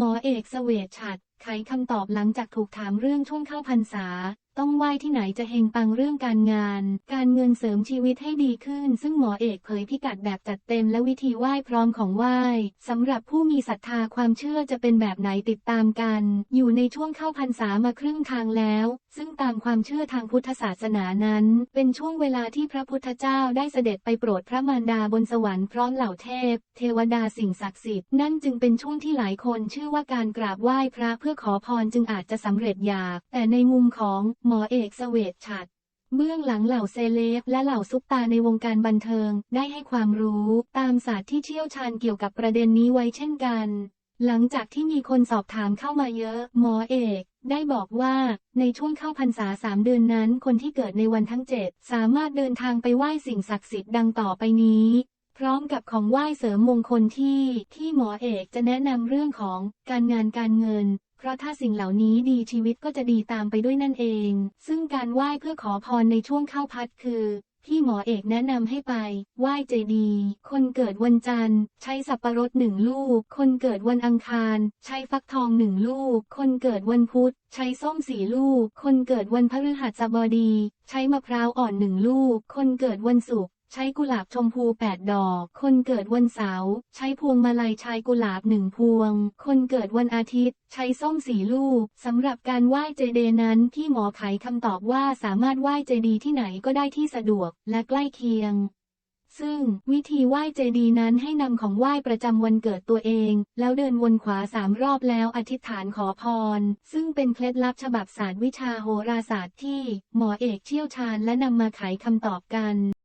หมอเอกเสวตฉัดไขคำตอบหลังจากถูกถามเรื่องช่วงเข้าพรรษา ต้องไหว้ที่ไหนจะเฮงปังเรื่องการงาน การเงินเสริมชีวิตให้ดีขึ้น ซึ่งหมอเอกเผยพิกัดแบบจัดเต็มและวิธีไหว้พร้อมของไหว้สำหรับผู้มีศรัทธาความเชื่อจะเป็นแบบไหนติดตามกัน อยู่ในช่วงเข้าพรรษามาครึ่งทางแล้ว ซึ่งตามความเชื่อทางพุทธศาสนานั้น เป็นช่วงเวลาที่พระพุทธเจ้าได้เสด็จไปโปรดพระมารดาบนสวรรค์พร้อมเหล่าเทพ เทวดาสิ่งศักดิ์สิทธิ์นั่นจึงเป็นช่วงที่หลายคนเชื่อว่าการกราบไหว้พระเพื่อขอพรจึงอาจจะสำเร็จอยาก แต่ในมุมของหมอเอกเสวตฉัดเบื้องหลังเหล่าเซเลบและเหล่าซุปตาในวงการบันเทิงได้ให้ความรู้ตามศาสตร์ที่เชี่ยวชาญเกี่ยวกับประเด็นนี้ไว้เช่นกัน หลังจากที่มีคนสอบถามเข้ามาเยอะ หมอเอก ได้บอกว่า ในช่วงเข้าพรรษาสามเดือนนั้นคนที่เกิดในวันทั้งเจ็ดสามารถเดินทางไปไหว้สิ่งศักดิ์สิทธิ์ดังต่อไปนี้ พร้อมกับของไหว้เสริมมงคลที่ที่หมอเอกจะแนะนำเรื่องของการงานการเงิน เพราะถ้าสิ่งเหล่านี้ดีชีวิตก็จะดีตามไปด้วยนั่นเอง ซึ่งการไหว้เพื่อขอพรในช่วงเข้าพัดคือที่หมอเอกแนะนำให้ไป ไหว้เจดี คนเกิดวันจันทร์ ใช้สับปะรดหนึ่งลูก คนเกิดวันอังคาร ใช้ฟักทองหนึ่งลูก คนเกิดวันพุธ ใช้ส้มสี่ลูก คนเกิดวันพฤหัสบดี ใช้มะพร้าวอ่อนหนึ่งลูก คนเกิดวันศุกร์ ใช้กุหลาบชมพูแปดดอก คนเกิดวันเสาร์ ใช้พวงมาลัยชายกุหลาบหนึ่งพวง คนเกิดวันอาทิตย์ ใช้ส้มสีลูก สำหรับการไหว้เจดีนั้นพี่หมอไขคำตอบว่าสามารถไหว้เจดีที่ไหนก็ได้ที่สะดวกและใกล้เคียงซึ่งวิธีไหว้เจดีนั้นให้นำของไหว้ประจำวันเกิดตัวเอง แล้วเดินวนขวาสามรอบแล้วอธิษฐานขอพร ซึ่งเป็นเคล็ดลับฉบับศาสตร์วิชาโหราศาสตร์ที่ หมอเอกเชี่ยวชาญและนำมาไขคำตอบกัน